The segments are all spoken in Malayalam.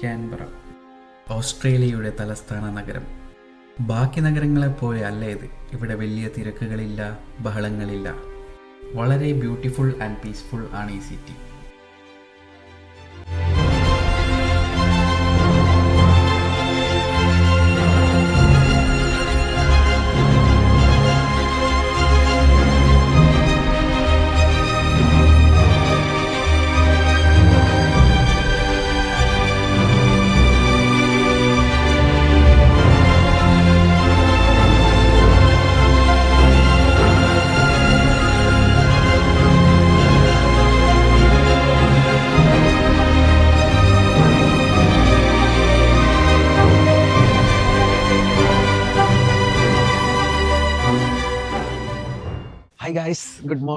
ക്യാൻബറ ഓസ്ട്രേലിയയുടെ തലസ്ഥാന നഗരം. ബാക്കി നഗരങ്ങളെപ്പോലെ അല്ല ഇത്. ഇവിടെ വലിയ തിരക്കുകളില്ല ബഹളങ്ങളില്ല. വളരെ ബ്യൂട്ടിഫുൾ ആൻഡ് പീസ്ഫുൾ ആണ് ഈ സിറ്റി.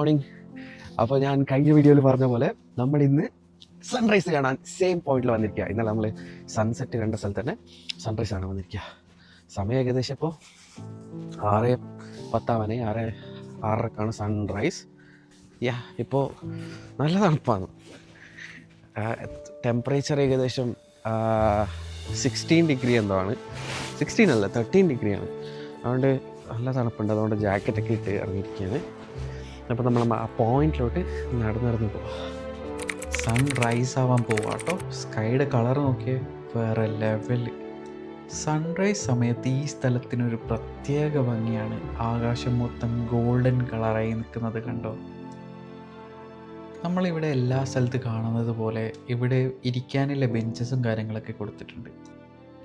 മോർണിംഗ് അപ്പോൾ ഞാൻ കഴിഞ്ഞ വീഡിയോയിൽ പറഞ്ഞ പോലെ നമ്മൾ ഇന്ന് സൺറൈസ് കാണാൻ സെയിം പോയിന്റിൽ വന്നിരിക്കുക ഇന്നലെ നമ്മൾ സൺസെറ്റ് കണ്ട സ്ഥലത്ത് തന്നെ സൺറൈസ് കാണാൻ വന്നിരിക്കുക സമയം ഏകദേശം ഇപ്പോൾ ആറ് പത്താവനെ ആറ് ആറരക്കാണ് സൺറൈസ് യാ ഇപ്പോൾ നല്ല തണുപ്പാണ്. ടെമ്പറേച്ചർ ഏകദേശം സിക്സ്റ്റീൻ ഡിഗ്രി എന്തോ ആണ്. സിക്സ്റ്റീൻ അല്ല തേർട്ടീൻ ഡിഗ്രിയാണ് അതുകൊണ്ട് നല്ല തണുപ്പുണ്ട്. അതുകൊണ്ട് ജാക്കറ്റൊക്കെ ഇട്ട് ഇറങ്ങിയിരിക്കുകയാണ് അപ്പോൾ നമ്മൾ ആ പോയിന്റിലോട്ട് നടന്നു നടന്ന് പോവാം. സൺറൈസ് ആവാൻ പോവാട്ടോ സ്കൈയുടെ കളർ നോക്കിയേ വേറെ ലെവൽ സൺറൈസ് സമയത്ത് ഈ സ്ഥലത്തിനൊരു പ്രത്യേക ഭംഗിയാണ്. ആകാശം മൊത്തം ഗോൾഡൻ കളറായി നിൽക്കുന്നത് കണ്ടോ? നമ്മളിവിടെ എല്ലാ സ്ഥലത്ത് കാണുന്നത് പോലെ ഇവിടെ ഇരിക്കാനുള്ള ബെഞ്ചസും കാര്യങ്ങളൊക്കെ കൊടുത്തിട്ടുണ്ട്.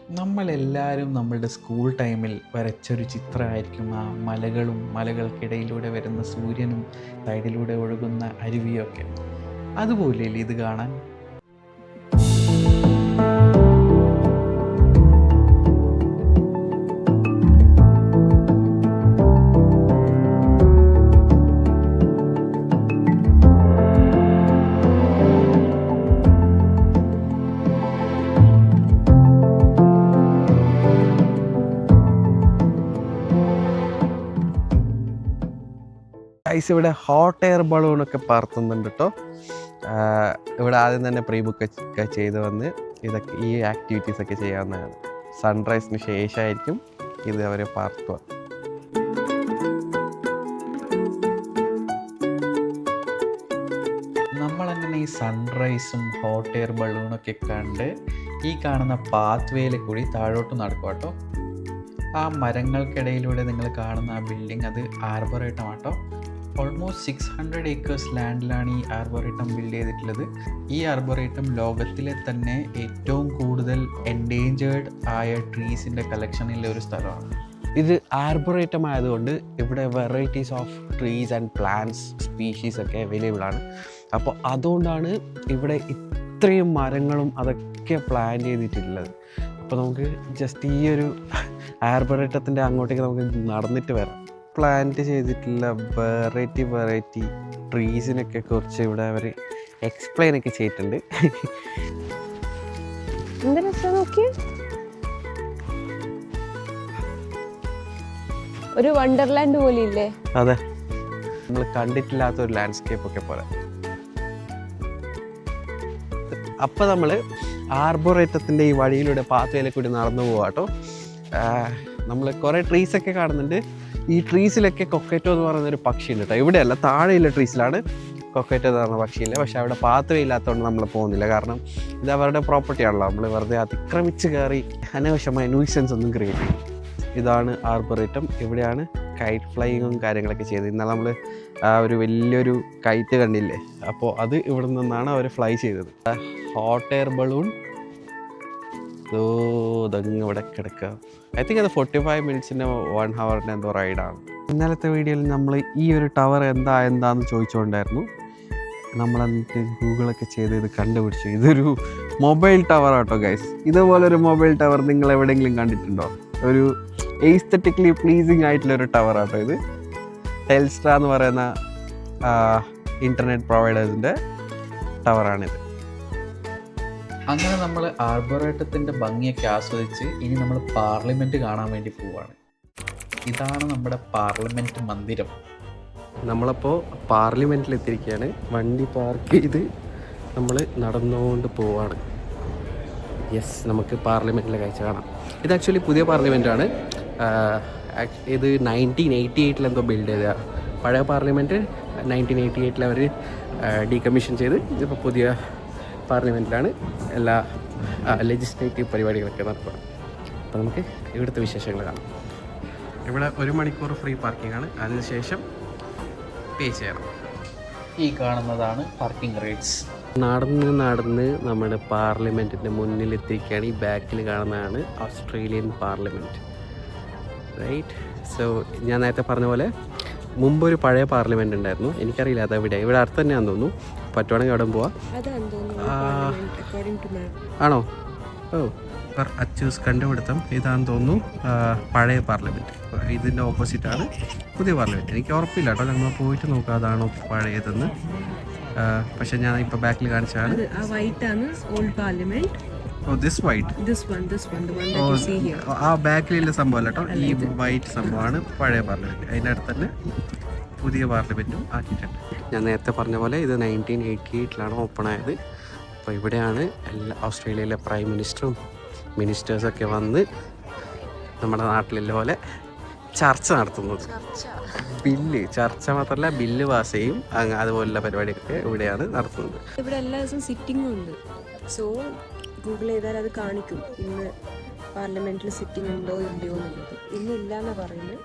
നമ്മളെല്ലാവരും നമ്മളുടെ സ്കൂൾ ടൈമിൽ വരച്ചൊരു ചിത്രമായിരിക്കും. ആ മലകളും മലകൾക്കിടയിലൂടെ വരുന്ന സൂര്യനും സൈഡിലൂടെ ഒഴുകുന്ന അരുവിയൊക്കെ. അതുപോലെ ഇത് കാണാൻ? ഗൈസ് ഇവിടെ ഹോട്ട് എയർ ബലൂണൊക്കെ പറത്തുന്നുണ്ട് കേട്ടോ ഇവിടെ ആദ്യം തന്നെ പ്രീ ബുക്ക് ഒക്കെ ചെയ്ത് വന്ന് ഇതൊക്കെ ഈ ആക്ടിവിറ്റീസ് ഒക്കെ ചെയ്യാവുന്നതാണ്. സൺറൈസിന് ശേഷമായിരിക്കും ഇത് അവർ പാർത്തുക നമ്മളങ്ങനെ ഈ സൺറൈസും ഹോട്ട് എയർ ബലൂണൊക്കെ കണ്ട് ഈ കാണുന്ന പാത്ത് വേയിൽ കൂടി താഴോട്ട് നടക്കും കേട്ടോ ആ മരങ്ങൾക്കിടയിലൂടെ നിങ്ങൾ കാണുന്ന ആ ബിൽഡിംഗ് അത് ആർബറേറ്റം ആട്ടോ ഓൾമോസ്റ്റ് സിക്സ് ഹൺഡ്രഡ് ഏക്കേഴ്സ് ലാൻഡിലാണ് ഈ ആർബറേറ്റം ബിൽഡ് ചെയ്തിട്ടുള്ളത്. ഈ ആർബറേറ്റം ലോകത്തിലെ തന്നെ ഏറ്റവും കൂടുതൽ എൻഡേഞ്ചേർഡ് ആയ ട്രീസിന്റെ കളക്ഷനിലെ ഒരു സ്ഥലമാണ്. ഇത് ആർബറേറ്റം ആയതുകൊണ്ട് ഇവിടെ varieties of trees and plants species ഒക്കെ അവൈലബിൾ ആണ്. അപ്പോൾ അതുകൊണ്ടാണ് ഇവിടെ ഇത്രയും മരങ്ങളും അതൊക്കെ പ്ലാൻ ചെയ്തിട്ടുള്ളത്. അപ്പോൾ നമുക്ക് ജസ്റ്റ് ഈ ഒരു ആർബറേറ്റത്തിന്റെ അങ്ങോട്ടേക്ക് നമുക്ക് നടന്നിട്ട് വരാം. പ്ലാന്റ് ചെയ്തിട്ടുള്ള വെറൈറ്റി വെറൈറ്റി ട്രീസിനൊക്കെ കുറിച്ച് ഇവിടെ അവർ എക്സ്പ്ലെയിൻ ഒക്കെ ചെയ്തിട്ടുണ്ട്. എന്ത് രസം നോക്കിയേ? ഒരു വണ്ടർലാൻഡ് പോലെ ഇല്ലേ അതെ. നമ്മൾ കണ്ടിട്ടില്ലാത്ത ഒരു ലാൻഡ്സ്കേപ്പ് ഒക്കെ പോലെ. അപ്പൊ നമ്മൾ ആർബോറേറ്റത്തിന്റെ ഈ വഴിയിലൂടെ പാത്തയിലെ കൂടി നടന്നു പോവാട്ടോ. നമ്മൾ കുറേ ട്രീസൊക്കെ കാണുന്നുണ്ട്. ഈ ട്രീസിലൊക്കെ കൊക്കറ്റോ എന്ന് പറയുന്ന ഒരു പക്ഷിയുണ്ട് കേട്ടോ ഇവിടെയല്ല താഴെയുള്ള ട്രീസിലാണ് കൊക്കറ്റോ എന്ന് പറഞ്ഞ പക്ഷിയില്ല? പക്ഷേ അവിടെ പാത്വേ ഇല്ലാത്തതുകൊണ്ട് നമ്മൾ പോകുന്നില്ല. കാരണം ഇത് അവരുടെ പ്രോപ്പർട്ടി ആണല്ലോ. നമ്മൾ വെറുതെ അതിക്രമിച്ച് കയറി അനാവശ്യമായ ന്യൂസൻസ് ഒന്നും ക്രിയേറ്റ് ചെയ്യും ഇതാണ് ആർബറേറ്റം ഇവിടെയാണ് കൈറ്റ് ഫ്ലൈയിങ്ങും കാര്യങ്ങളൊക്കെ ചെയ്തത്. ഇന്നലെ നമ്മൾ ഒരു വലിയൊരു കൈറ്റ് കണ്ടില്ലേ? അപ്പോൾ അത് ഇവിടെ നിന്നാണ് അവർ ഫ്ലൈ ചെയ്തത്. ഹോട്ട് എയർ ബലൂൺ ഓ ഇതങ്ങ് ഇവിടെ കിടക്കുക ഐ തിങ്ക് അത് ഫോർട്ടി ഫൈവ് മിനിറ്റ്സിന്റെ വൺ ഹവറിന്റെ എന്തോ റൈഡാണ് ഇന്നലത്തെ വീഡിയോയിൽ നമ്മൾ ഈ ഒരു ടവർ എന്താ എന്താന്ന് ചോദിച്ചുകൊണ്ടായിരുന്നു നമ്മൾ എന്നിട്ട് ഗൂഗിളൊക്കെ ചെയ്ത് ഇത് കണ്ടുപിടിച്ചു. ഇതൊരു മൊബൈൽ ടവർ ആട്ടോ ഗൈസ് ഇതുപോലെ ഒരു മൊബൈൽ ടവർ നിങ്ങൾ എവിടെയെങ്കിലും കണ്ടിട്ടുണ്ടോ? ഒരു എയ്സ്തറ്റിക്കലി പ്ലീസിങ് ആയിട്ടുള്ള ഒരു ടവർ ആട്ടോ ഇത്. ടെൽസ്ട്ര എന്ന് പറയുന്ന ഇന്റർനെറ്റ് പ്രൊവൈഡേഴ്സിന്റെ ടവറാണിത് അങ്ങനെ നമ്മൾ ആർബറേറ്റത്തിന്റെ ഭംഗിയൊക്കെ ആസ്വദിച്ച് ഇനി നമ്മൾ പാർലമെന്റ് കാണാൻ വേണ്ടി പോവാണ്. ഇതാണ് നമ്മുടെ പാർലമെന്റ് മന്ദിരം. നമ്മളപ്പോൾ പാർലമെന്റിൽ എത്തിയിരിക്കുകയാണ് വണ്ടി പാർക്ക് ചെയ്ത് നമ്മൾ നടന്നുകൊണ്ട് പോവാണ്. യെസ് നമുക്ക് പാർലമെന്റിലെ കാഴ്ച കാണാം. ഇത് ആക്ച്വലി പുതിയ പാർലമെന്റാണ് ഇത് നയന്റീൻ എയ്റ്റി എയ്റ്റിൽ എന്തോ ബിൽഡ് ചെയ്ത. പഴയ പാർലമെന്റ് നയന്റീൻ എയ്റ്റി എയ്റ്റിൽ അവർ ഡീകമ്മീഷൻ ചെയ്ത് ഇപ്പോൾ പുതിയ പാർലമെന്റിലാണ് എല്ലാ ലെജിസ്ലേറ്റീവ് പരിപാടികളൊക്കെ നടക്കുക അപ്പോൾ നമുക്ക് ഇവിടുത്തെ വിശേഷങ്ങൾ കാണാം. ഇവിടെ ഒരു മണിക്കൂർ ഫ്രീ പാർക്കിംഗ് ആണ്. അതിനുശേഷം പേ ചെയ്യണം. ഈ കാണുന്നതാണ് പാർക്കിംഗ് റേറ്റ്സ് നടന്ന് നടന്ന് നമ്മുടെ പാർലമെന്റിന്റെ മുന്നിലെത്തിക്കുകയാണ് ഈ ബാക്കിൽ കാണുന്നതാണ് ഓസ്ട്രേലിയൻ പാർലമെന്റ് റൈറ്റ് സോ ഞാൻ നേരത്തെ പറഞ്ഞ പോലെ മുമ്പ് ഒരു പഴയ പാർലമെന്റ് ഉണ്ടായിരുന്നു. എനിക്കറിയില്ല അത് എവിടെയാണ് ഇവിടെ അടുത്ത് തന്നെയാണെന്ന് തോന്നുന്നു. പറ്റുവാണെങ്കിൽ അവിടെ പോവാം. ആണോ? ഓ. അച്ചൂസ് കണ്ടുപിടുത്തം. ഇതാണെന്ന് തോന്നുന്നു പഴയ പാർലമെന്റ് ഇതിന്റെ ഓപ്പോസിറ്റാണ് പുതിയ പാർലമെന്റ് എനിക്ക് ഉറപ്പില്ല കേട്ടോ. ഞങ്ങൾ പോയിട്ട് നോക്കാം അതാണോ പഴയതെന്ന്. പക്ഷെ ഞാൻ ഇപ്പോൾ ബാക്കിൽ കാണിച്ചാണ് ആ ബാക്കിലുള്ള സംഭവം അല്ല കേട്ടോ. ഈ വൈറ്റ് സംഭവമാണ് പഴയ പാർലമെന്റ്. അതിന്റെ അടുത്ത് തന്നെ പുതിയ പാർലമെന്റും ആക്കിയിട്ടുണ്ട്. ഞാൻ നേരത്തെ പറഞ്ഞ പോലെ ഇത് നയന്റീൻ എയ്റ്റി എയ്റ്റിലാണ് ഓപ്പൺ ആയത് അപ്പോൾ ഇവിടെയാണ് എല്ലാ ഓസ്ട്രേലിയയിലെ പ്രൈം മിനിസ്റ്ററും മിനിസ്റ്റേഴ്സൊക്കെ വന്ന് നമ്മുടെ നാട്ടിലെ പോലെ ചർച്ച നടത്തുന്നത്. ബില്ല് ചർച്ച മാത്രമല്ല ബില്ല് പാസ് ചെയ്യും. അതുപോലുള്ള പരിപാടിയൊക്കെ ഇവിടെയാണ് നടത്തുന്നത്. ഇവിടെ എല്ലാ ദിവസവും സിറ്റിംഗും ഉണ്ട്. സോ ഗൂഗിൾ ചെയ്താൽ അത് കാണിക്കും. ഇന്ന് പാർലമെന്റിൽ സിറ്റിംഗ് ഉണ്ടോ ഇല്ലയോ എന്നുള്ളത്. ഇന്നില്ല എന്നാ പറയുന്നത്.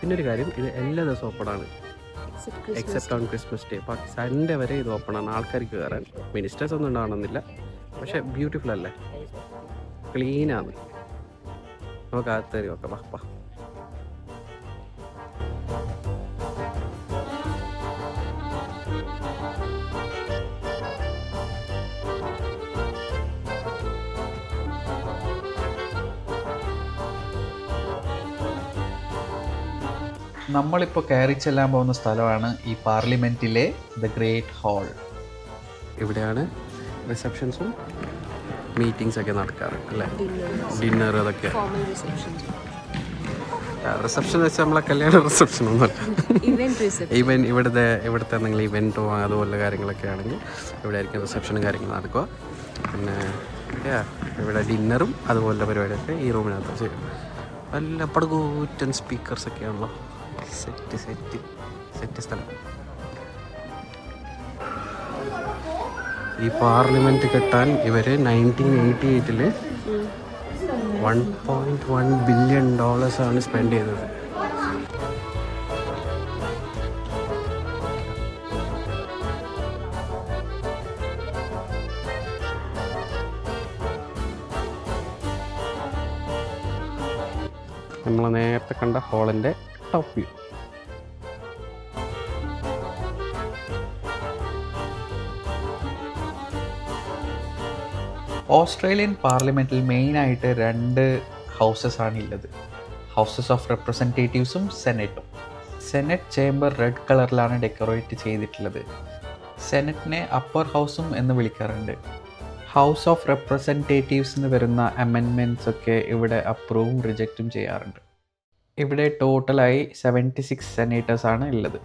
പിന്നെ ഒരു കാര്യം ഇത് എല്ലാ ദിവസവും ഓപ്പൺ ആണ്. എക്സെപ്റ്റ് ഓൺ ക്രിസ്മസ് ഡേ ബാക്കി സൺഡേ വരെ ഇത് ഓപ്പൺ ആണ്. ആൾക്കാർക്ക് കയറാൻ മിനിസ്റ്റേഴ്സ് ഒന്നും ഉണ്ടാവണമെന്നില്ല പക്ഷെ ബ്യൂട്ടിഫുൾ അല്ലേ? ക്ലീനാണ് നമുക്ക് അകത്ത് കയറി നോക്കാം. വാ വാ. നമ്മളിപ്പോൾ കയറി ചെല്ലാൻ പോകുന്ന സ്ഥലമാണ് ഈ പാർലമെന്റിലെ ദ ഗ്രേറ്റ് ഹാൾ. ഇവിടെയാണ് റിസപ്ഷൻസും മീറ്റിംഗ്സ് ഒക്കെ നടക്കാറ് അല്ലേ? ഡിന്നർ അതൊക്കെ. റിസപ്ഷൻ വെച്ചാൽ നമ്മളെ കല്യാണ റിസപ്ഷൻ ഒന്നുമല്ല. ഈവൻ ഇവിടുത്തെ ഇവിടുത്തെ എന്തെങ്കിലും ഇവന്റോ അതുപോലുള്ള കാര്യങ്ങളൊക്കെ ആണെങ്കിൽ ഇവിടെ ആയിരിക്കും റിസപ്ഷനും കാര്യങ്ങളും നടക്കുക. പിന്നെ ഇവിടെ ഡിന്നറും അതുപോലുള്ള പരിപാടിയൊക്കെ ഈ റൂമിനകത്ത് ചെയ്യും. നല്ല പടകൂറ്റൻ സ്പീക്കേഴ്സൊക്കെയാണല്ലോ സെറ്റ് സെറ്റ് സെറ്റ് സ്ഥലം. ഈ പാർലമെന്റ് കെട്ടാൻ ഇവർ നയന്റീൻ എയ്റ്റി എയ്റ്റിൽ വൺ പോയിന്റ് വൺ ബില്യൺ ഡോളേഴ്സാണ് സ്പെൻഡ് ചെയ്തത്. നമ്മൾ നേരത്തെ കണ്ട ഹോളിന്റെ ടോപ്പ് വ്യൂ ഓസ്ട്രേലിയൻ പാർലമെന്റിൽ മെയിനായിട്ട് രണ്ട് ഹൗസസ് ആണ് ഉള്ളത് ഹൗസസ് ഓഫ് റെപ്രസെന്റേറ്റീവ്സും സെനറ്റും സെനറ്റ് ചേംബർ റെഡ് കളറിലാണ് ഡെക്കറേറ്റ് ചെയ്തിട്ടുള്ളത്. സെനറ്റിനെ അപ്പർ ഹൗസും എന്ന് വിളിക്കാറുണ്ട്. ഹൗസ് ഓഫ് റെപ്രസെന്റേറ്റീവ്സ് എന്ന് വരുന്ന അമെൻമെന്റ്സ് ഒക്കെ ഇവിടെ അപ്രൂവും റിജക്റ്റും ചെയ്യാറുണ്ട്. ഇവിടെ ടോട്ടലായി സെവന്റി സിക്സ് സെനേറ്റേഴ്സ് ആണ് ഉള്ളത്.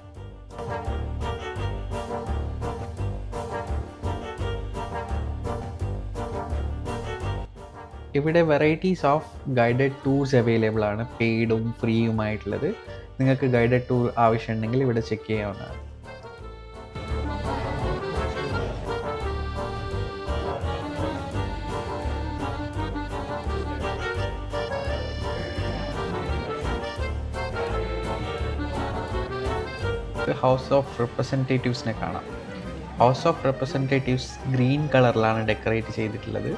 ഇവിടെ varieties of guided tours available ആണ്. പെയ്ഡും ഫ്രീയുമായിട്ടുള്ളത് നിങ്ങൾക്ക് ഗൈഡഡ് ടൂർ ആവശ്യമുണ്ടെങ്കിൽ ഇവിടെ ചെക്ക് ചെയ്യാവുന്നതാണ്. ഹൗസ് ഓഫ് റെപ്രസെന്റേറ്റീവ്സിനെ കാണാം. ഹൗസ് ഓഫ് റെപ്രസെന്റേറ്റീവ്സ് ഗ്രീൻ കളറിലാണ് ഡെക്കറേറ്റ് ചെയ്തിട്ടുള്ളത്.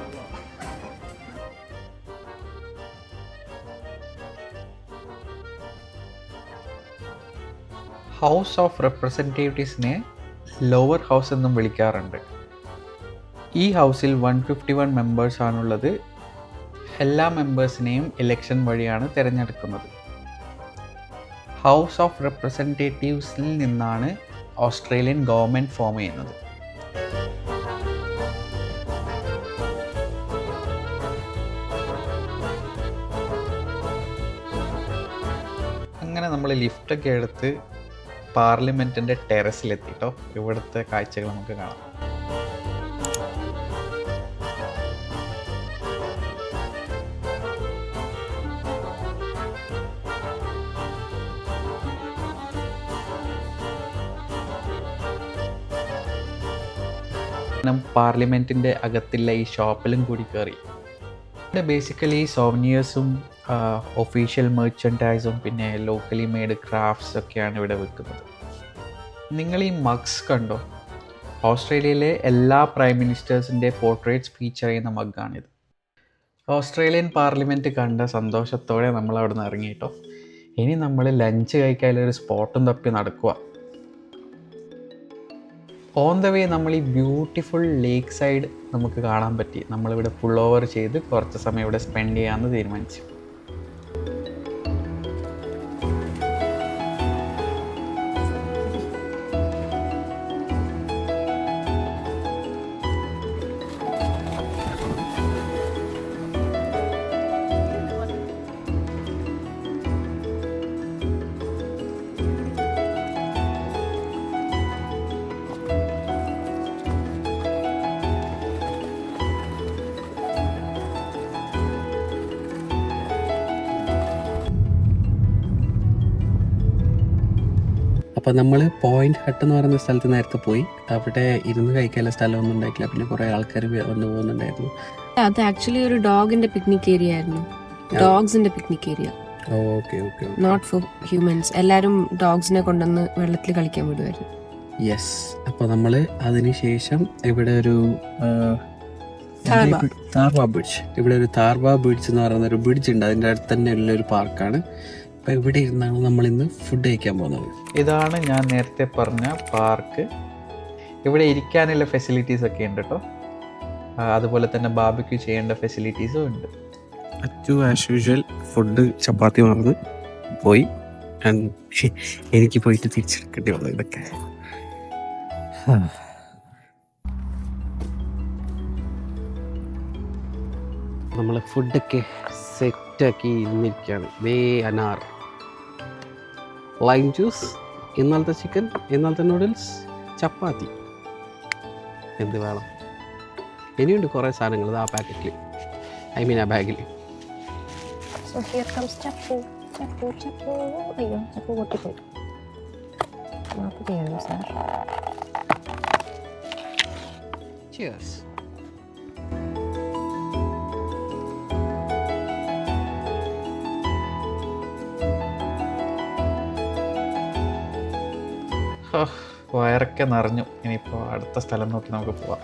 ഹൗസ് ഓഫ് റെപ്രസെന്റേറ്റീവ്സിനെ ലോവർ ഹൗസ് എന്നും വിളിക്കാറുണ്ട്. ഈ ഹൗസിൽ വൺ ഫിഫ്റ്റി വൺ മെമ്പേഴ്സ് ആണുള്ളത്. എല്ലാ മെമ്പേഴ്സിനെയും ഇലക്ഷൻ വഴിയാണ് തിരഞ്ഞെടുക്കുന്നത്. ഹൗസ് ഓഫ് റെപ്രസെന്റേറ്റീവ്സിൽ നിന്നാണ് ഓസ്ട്രേലിയൻ ഗവൺമെന്റ് ഫോം ചെയ്യുന്നത്. അങ്ങനെ നമ്മൾ ലിഫ്റ്റൊക്കെ എടുത്ത് പാർലമെന്റിന്റെ ടെറസിലെത്തിയിട്ടോ ഇവിടുത്തെ കാഴ്ചകൾ നമുക്ക് കാണാം. പാർലമെന്റിന്റെ അകത്തുള്ള ഈ ഷോപ്പിലും കൂടി കയറി ഇവിടെ ബേസിക്കലി സോവനിയേഴ്സും ഒഫീഷ്യൽ മെർച്ചന്റൈസും പിന്നെ ലോക്കലി മെയ്ഡ് ക്രാഫ്റ്റ്സ് ഒക്കെയാണ് ഇവിടെ വിൽക്കുന്നത്. നിങ്ങൾ ഈ മഗ്സ് കണ്ടോ? ഓസ്ട്രേലിയയിലെ എല്ലാ പ്രൈം മിനിസ്റ്റേഴ്സിന്റെ പോർട്രേറ്റ്സ് ഫീച്ചർ ചെയ്യുന്ന മഗ്ഗാണിത് ഓസ്ട്രേലിയൻ പാർലമെന്റ് കണ്ട സന്തോഷത്തോടെ നമ്മൾ അവിടെ നിന്ന് ഇറങ്ങിയിട്ടോ ഇനി നമ്മൾ ലഞ്ച് കഴിക്കാൻ ഒരു സ്പോട്ടും തപ്പി നടക്കുക ഓൺ ദ വേ നമ്മൾ ഈ ബ്യൂട്ടിഫുൾ ലേക്ക് സൈഡ് നമുക്ക് കാണാൻ പറ്റി. നമ്മളിവിടെ ഫുൾ ഓവർ ചെയ്ത് കുറച്ച് സമയം ഇവിടെ സ്പെൻഡ് ചെയ്യാമെന്ന് തീരുമാനിച്ചു. അപ്പോൾ നമ്മൾ പോയിന്റ് ഹട്ട് എന്ന് പറയുന്ന സ്ഥലത്ത് നേരത്തെ പോയി. അവിടെ ഇരുന്ന് കഴിക്കാനുള്ള സ്ഥലമൊന്നും ഉണ്ടായിട്ടില്ല. പിന്നെ കുറേ ആൾക്കാർ വന്നു പോകുന്നുണ്ടായിരുന്നു. അത് ആക്ച്വലി ഒരു ഡോഗിന്റെ പിക്നിക് ഏരിയ ആയിരുന്നു. ഡോഗ്സിന്റെ picnic area okay okay not for humans എല്ലാവരും ഡോഗ്സിനെ കൊണ്ടുവന്ന് വെള്ളത്തിൽ കളിക്കാൻ വിടുമായിരുന്നു യെസ് അപ്പോൾ നമ്മൾ അതിനുശേഷം ഇവിടെ ഒരു താർബ ബ്രിഡ്ജ് ഇവിടെ ഒരു താർബ ബ്രിഡ്ജ് എന്ന് പറയുന്ന ഒരു ബ്രിഡ്ജ് ഉണ്ട്. അതിന്റെ അടുത്ത് തന്നെ ഉള്ള ഒരു പാർക്കാണ് അപ്പോൾ ഇവിടെ ഇരുന്നാണ് നമ്മൾ ഇന്ന് ഫുഡ് കഴിക്കാൻ പോകുന്നത്? ഇതാണ് ഞാൻ നേരത്തെ പറഞ്ഞ പാർക്ക് ഇവിടെ ഇരിക്കാനുള്ള ഫെസിലിറ്റീസ് ഒക്കെ ഉണ്ട് കേട്ടോ അതുപോലെ തന്നെ ബാബിക്ക് ചെയ്യേണ്ട ഫെസിലിറ്റീസും ഉണ്ട്. Achu as usual food chapati വാങ്ങി പോയി. എനിക്ക് പോയിട്ട് തിരിച്ചെടുക്കേണ്ടി വന്നു ഇതൊക്കെ. നമ്മൾ ഫുഡൊക്കെ സെറ്റാക്കി ഇന്നിരിക്കുകയാണ് വേ അനാർ. ലൈം ജ്യൂസ് ഇന്നലത്തെ ചിക്കൻ ഇന്നലത്തെ നൂഡിൽസ് ചപ്പാത്തി എന്ത് വേണം ഇനിയുണ്ട് കുറേ സാധനങ്ങൾ ആ പാക്കറ്റിൽ ഐ മീൻ ആ ബാഗിൽ so here comes Chapu. Chapu, Chapu. അയ്യോ ചപ്പു പൊട്ടിപ്പോയി മാപ്പ് ചെയ്യണം സാർ Cheers. വയറൊക്കെ നിറഞ്ഞു. ഇനിയിപ്പോൾ അടുത്ത സ്ഥലം നോക്കി നമുക്ക് പോവാം.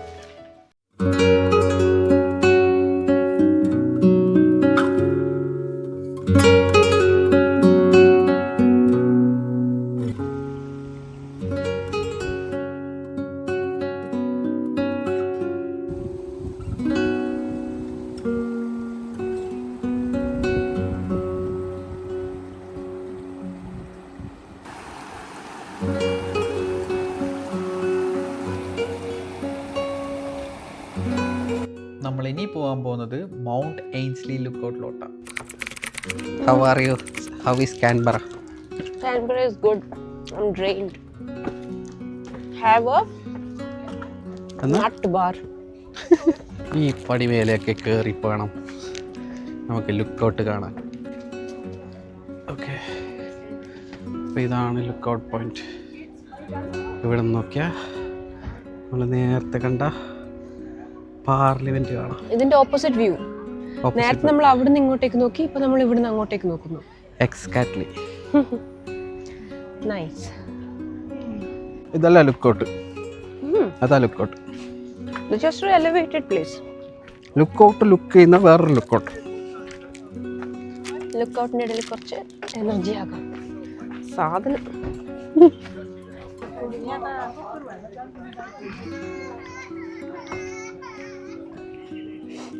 നമ്മൾ ഇനി പോകാൻ പോകുന്നത് Mount Ainslie ലുക്കൗട്ടിലോട്ടാണ് how are you how is Canberra Canberra is good I am have a nut bar ഈ കയറി പോകണം നമുക്ക് ലുക്കൗട്ട് കാണാൻ ഓക്കെ അപ്പോൾ ഇതാണ് ലുക്കൗട്ട് പോയിന്റ്. ഇവിടെ നിന്ന് നോക്കിയാൽ നമ്മൾ നേരത്തെ കണ്ട പാർലമെന്റ് കാണാം. ഇതിന്റെ ഓപ്പോസിറ്റ് വ്യൂ നേരത്തെ നമ്മൾ അവിടുന്ന് ഇങ്ങോട്ടേക്ക് നോക്കി ഇപ്പൊ നമ്മൾ ഇവിടുന്ന് അങ്ങോട്ടേക്ക് നോക്കുന്നു. എക്സാക്ട്ലി നൈസ് ഇതല്ല ലുക്കൗട്ട് അതാ ലുക്കൗട്ട് ജസ്റ്റ് ഒരു എലിവേറ്റഡ് പ്ലേസ് ലുക്കൗട്ട് ലുക്ക് ചെയ്യുന്ന വേറൊരു ലുക്കൗട്ട് ലുക്കൗട്ടിന്റെ ഇടയിൽ കുറച്ച് എനർജി ആകാം. സാധനം.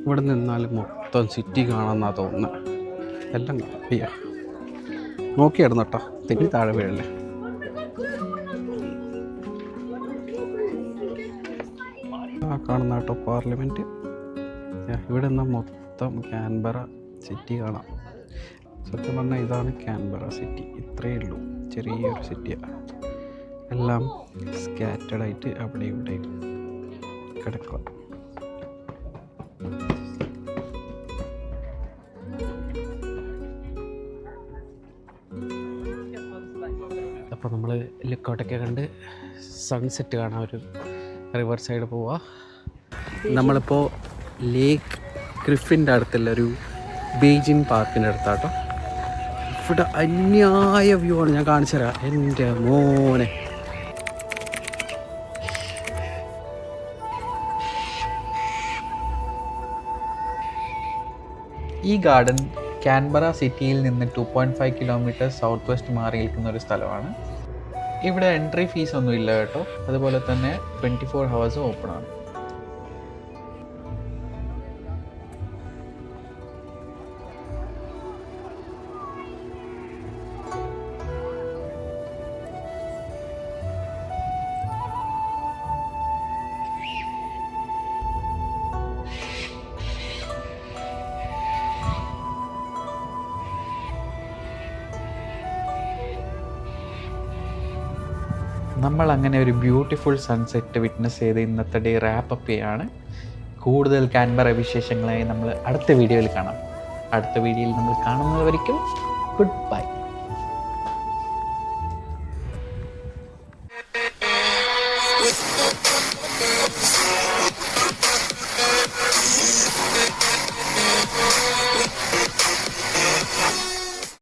ഇവിടെ നിന്നാൽ മൊത്തം സിറ്റി കാണാമെന്നാണ് തോന്നുന്നത് എല്ലാം അയ്യോ നോക്കിയായിരുന്നു കേട്ടോ തെറ്റി താഴെ വീഴല്ലേ? ആ കാണുന്ന കേട്ടോ പാർലമെന്റ് ഇവിടെ നിന്നാൽ മൊത്തം ക്യാൻബറ സിറ്റി കാണാം. സത്യം പറഞ്ഞാൽ ഇതാണ് ക്യാൻബറ സിറ്റി ഇത്രയേ ഉള്ളൂ. ചെറിയൊരു സിറ്റിയാണ് എല്ലാം സ്കാറ്റഡായിട്ട് അവിടെ ഇവിടെ കിടക്കുക അപ്പോൾ നമ്മൾ ലുക്കൗട്ടൊക്കെ കണ്ട് സൺസെറ്റ് കാണാൻ ഒരു റിവർ സൈഡ് പോവാ. നമ്മളിപ്പോൾ ലേക്ക് ക്രിഫിന്റെ അടുത്തുള്ള ഒരു ബീജിൻ പാർക്കിന്റെ അടുത്താട്ടോ. ഇവിടെ അന്യായ വ്യൂ ആണ്. ഞാൻ കാണിച്ചു തരാം. എന്റെ മോനെ. ഈ ഗാർഡൻ കാൻബറ സിറ്റിയിൽ നിന്ന് two point five kilometer south west മാറി നിൽക്കുന്ന ഒരു സ്ഥലമാണ്. ഇവിടെ എൻട്രി ഫീസ് ഒന്നും ഇല്ല കേട്ടോ. അതുപോലെ തന്നെ ട്വന്റി ഫോർ ഹവേഴ്സും ഓപ്പൺ ആണ്. നമ്മൾ അങ്ങനെ ഒരു ബ്യൂട്ടിഫുൾ സൺസെറ്റ് വിറ്റ്നസ് ചെയ്ത് ഇന്നത്തെ ഡേ റാപ്പ് അപ്പ് ചെയ്യാണ്. കൂടുതൽ കാൻബറ വിശേഷങ്ങളായി നമ്മൾ അടുത്ത വീഡിയോയിൽ കാണാം. അടുത്ത വീഡിയോയിൽ നമ്മൾ കാണുന്നവരിക്കും ഗുഡ് ബൈ